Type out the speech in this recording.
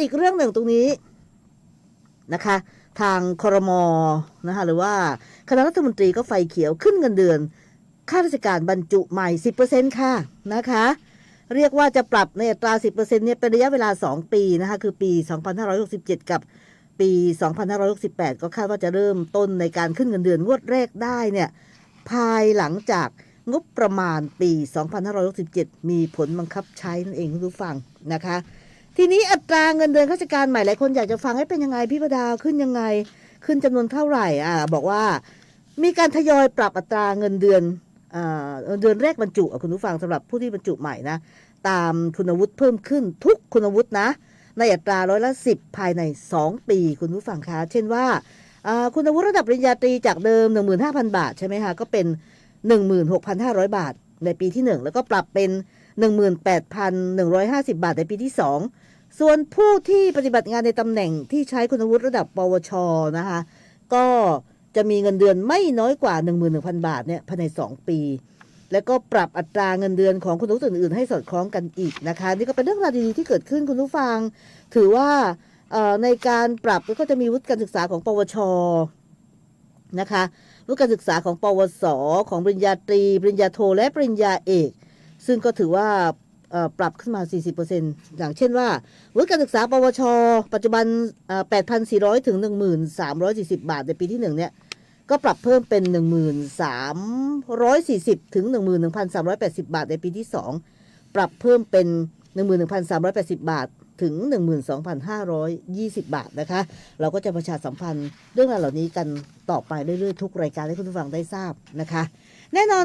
อีกเรื่องหนึ่งตรงนี้นะคะ ทางครมนะคะหรือว่าคณะรัฐมนตรีก็ไฟเขียวขึ้นเงินเดือนข้าราชการบรรจุใหม่ 10%ค่ะนะคะ เรียกว่าจะปรับในอัตรา 10%เนี่ยเป็นระยะเวลา 2 ปีนะคะคือปี 2567 กับปี 2568 ก็คาดว่าจะเริ่มต้นในการขึ้นเงินเดือนงวดแรกได้เนี่ยภายหลังจากงบประมาณปี 2567 มีผลบังคับใช้นั่นเองคุณผู้ฟังนะคะ ทีนี้อัตราเงินเดือนข้าราชการใหม่หลายคนอยากจะฟังให้เป็นยังไงพี่ประดาขึ้นยังไง ขึ้นจำนวนเท่าไหร่อ่าบอกว่า มีการทยอยปรับอัตราเงินเดือนอ่าเดือนแรกบรรจุคุณผู้ฟังสำหรับผู้ที่บรรจุใหม่นะตามคุณวุฒิเพิ่มขึ้นทุกคุณวุฒินะ ในอัตราร้อยละสิบภายใน 2 ปี คุณผู้ฟังคะเช่นว่าอ่าคุณวุฒิระดับปริญญาตรีจากเดิม 15,000 บาทใช่ไหมคะก็เป็น 16,500 บาทในปีที่ 1 แล้วก็ปรับเป็น 18,150 บาทในปีที่ 2 ส่วนผู้ที่ปฏิบัติงานในตำแหน่งที่ใช้คุณวุฒิระดับ ปวชนะคะ ก็จะมีเงินเดือนไม่น้อยกว่า 11,000 บาทเนี่ยภายใน 2 ปี แล้วก็ปรับอัตราเงินเดือนของคุณวุฒิอื่นๆให้สอดคล้องกันอีกนะคะ นี่ก็เป็นเรื่องราวดีๆที่เกิดขึ้นคุณผู้ฟัง ถือว่าในการปรับก็จะมีวุฒิการศึกษาของ ปวชนะคะวุฒิการศึกษาของ ปวส ของปริญญาตรี ปริญญาโท และปริญญาเอก ซึ่งก็ถือว่าปรับขึ้นมา 40%อย่างเช่นว่าวุฒิการศึกษา ปวช ปัจจุบัน 8,400 ถึง 1,340 บาท ในปีที่ 1 เนี่ย ก็ปรับเพิ่มเป็น 1,340 ถึง 11,380 บาท ในปีที่ 2 ปรับเพิ่มเป็น 11,380 บาท ถึง 12,520 บาทนะคะ เราก็จะประชาสัมพันธ์เรื่องราวเหล่านี้กันต่อไปเรื่อยๆ ทุกรายการให้คุณผู้ฟังได้ทราบนะคะ แน่นอน